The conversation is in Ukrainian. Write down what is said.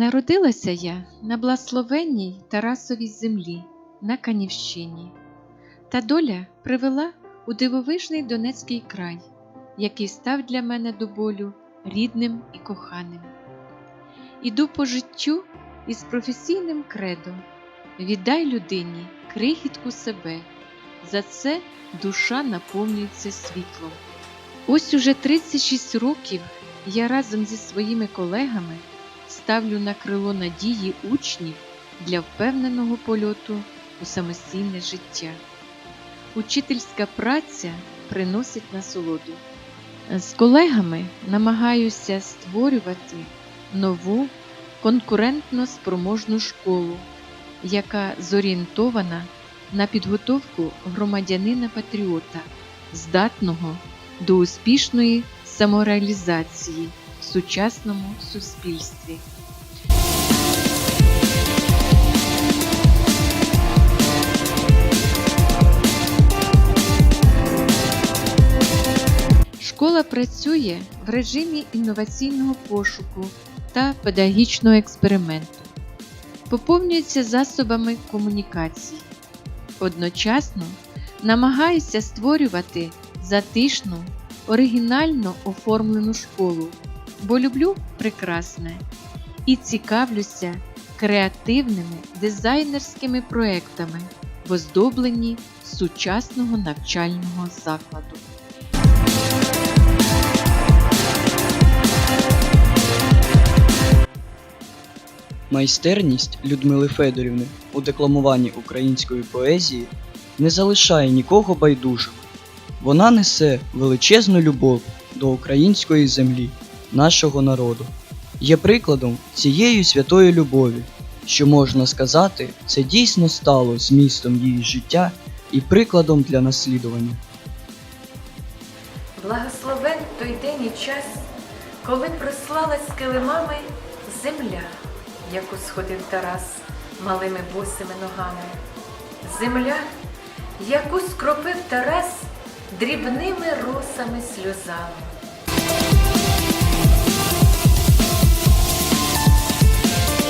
Народилася я на благословенній Тарасовій землі на Канівщині, та доля привела у дивовижний Донецький край, який став для мене до болю рідним і коханим. Іду по життю із професійним кредом. Віддай людині крихітку себе, за це душа наповнюється світлом. Ось уже 36 років я разом зі своїми колегами ставлю на крило надії учнів для впевненого польоту у самостійне життя. Учительська праця приносить насолоду. З колегами намагаюся створювати нову конкурентно спроможну школу, яка зорієнтована на підготовку громадянина-патріота, здатного до успішної самореалізації в сучасному суспільстві. Школа працює в режимі інноваційного пошуку та педагогічного експерименту, поповнюється засобами комунікації. Одночасно намагаюся створювати затишну, оригінально оформлену школу, бо люблю прекрасне і цікавлюся креативними дизайнерськими проектами в оздобленні сучасного навчального закладу. Майстерність Людмили Федорівни у декламуванні української поезії не залишає нікого байдужим. Вона несе величезну любов до української землі, нашого народу. Є прикладом цієї святої любові, що можна сказати, це дійсно стало змістом її життя і прикладом для наслідування. Благословен той день і час, коли прислалась килимами земля, яку сходив Тарас малими босими ногами. Земля, яку скропив Тарас дрібними росами сльозами.